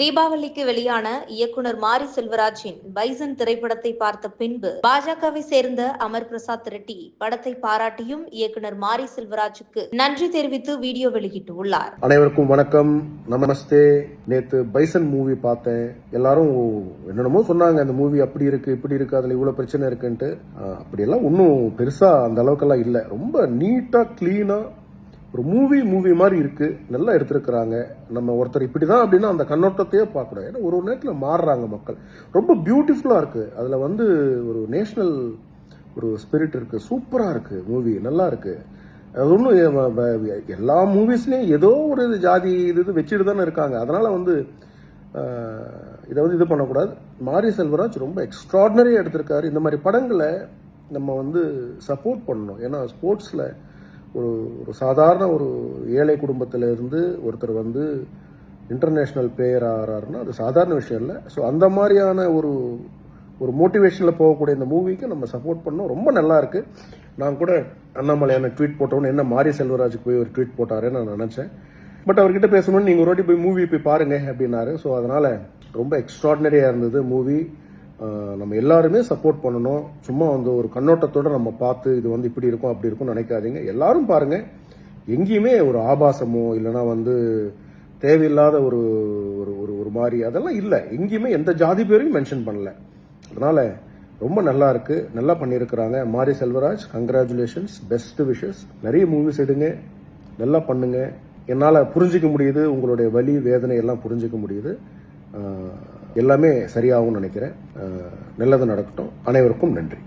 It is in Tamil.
தீபாவளிக்கு வெளியான இயக்குனர் மாரி செல்வராஜின் பைசன் திரைப்படத்தை பார்த்த பின்பு பாஜகவை சேர்ந்த அமர் பிரசாத் ரெட்டி படத்தை பாராட்டியும் இயக்குனர் மாரி செல்வராஜுக்கு நன்றி தெரிவித்து வீடியோ வெளியிட்டுள்ளார் அனைவருக்கும் வணக்கம். நமஸ்தே. நேத்து பைசன் மூவி பார்த்தேன். எல்லாரும் என்னென்னமோ சொன்னாங்க அந்த மூவி அப்படி இருக்கு இப்படி இருக்கு அதுல இவ்வளவு பிரச்சனை இருக்குன்ட்டு. அப்படியெல்லாம் ஒன்றும் பெருசா அந்த அளவுக்கெல்லாம் இல்லை. ரொம்ப நீட்டா கிளீனா ஒரு மூவி மூவி மாதிரி இருக்குது நல்லா எடுத்திருக்கிறாங்க. நம்ம ஒருத்தர் இப்படி தான் அப்படின்னா அந்த கண்ணோட்டத்தையே பார்க்கணும். ஏன்னா ஒரு ஒரு நேரத்தில் மாறுறாங்க மக்கள். ரொம்ப பியூட்டிஃபுல்லாக இருக்குது அதில் வந்து ஒரு நேஷ்னல் ஒரு ஸ்பிரிட் இருக்குது சூப்பராக இருக்குது மூவி நல்லா இருக்குது அது ஒன்றும் எல்லா மூவிஸ்லேயும் ஏதோ ஒரு இது ஜாதி இது இது வச்சுட்டு தானே இருக்காங்க. அதனால் வந்து இதை வந்து இது பண்ணக்கூடாது. மாரி செல்வராஜ் ரொம்ப எக்ஸ்ட்ராடினரியாக எடுத்திருக்காரு. இந்த மாதிரி படங்களை நம்ம வந்து சப்போர்ட் பண்ணணும். ஏன்னா ஸ்போர்ட்ஸில் ஒரு ஒரு சாதாரண ஒரு ஏழை குடும்பத்தில் இருந்து ஒருத்தர் வந்து இன்டர்நேஷ்னல் பிளேயர் ஆகிறாருன்னா அது சாதாரண விஷயம் இல்லை. ஸோ அந்த மாதிரியான ஒரு ஒரு மோட்டிவேஷனில் போகக்கூடிய இந்த மூவிக்கு நம்ம சப்போர்ட் பண்ணோம். ரொம்ப நல்லாயிருக்கு நான் கூட அண்ணாமலையான ட்வீட் போட்டோன்னு என்ன மாரி செல்வராஜுக்கு போய் ஒரு ட்வீட் போட்டாருன்னு நான் நினச்சேன். பட் அவர்கிட்ட பேசணும்னு நீங்கள் ஒரு வாட்டி போய் மூவி போய் பாருங்க அப்படின்னாரு. ஸோ அதனால் ரொம்ப எக்ஸ்ட்ராடினரியாக இருந்தது மூவி நம்ம எல்லாருமே சப்போர்ட் பண்ணணும். சும்மா வந்து ஒரு கண்ணோட்டத்தோடு நம்ம பார்த்து இது வந்து இப்படி இருக்கும் அப்படி இருக்கும்னு நினைக்காதீங்க. எல்லாரும் பாருங்கள் எங்கேயுமே ஒரு ஆபாசமோ இல்லைன்னா வந்து தேவையில்லாத ஒரு ஒரு ஒரு ஒரு மாதிரி அதெல்லாம் இல்லை. எங்கேயுமே எந்த ஜாதி பேரையும் மென்ஷன் பண்ணல. அதனால் ரொம்ப நல்லா இருக்கு. நல்லா பண்ணியிருக்கிறாங்க. Mari Selvaraj congratulations best wishes நிறைய மூவிஸ் எடுங்க. நல்லா பண்ணுங்க. என்னால் புரிஞ்சிக்க முடியுது. உங்களுடைய வலி வேதனை எல்லாம் புரிஞ்சிக்க முடியுது. எல்லாமே சரியாகும்னு நினைக்கிறேன். நல்லது நடக்கட்டும். அனைவருக்கும் நன்றி.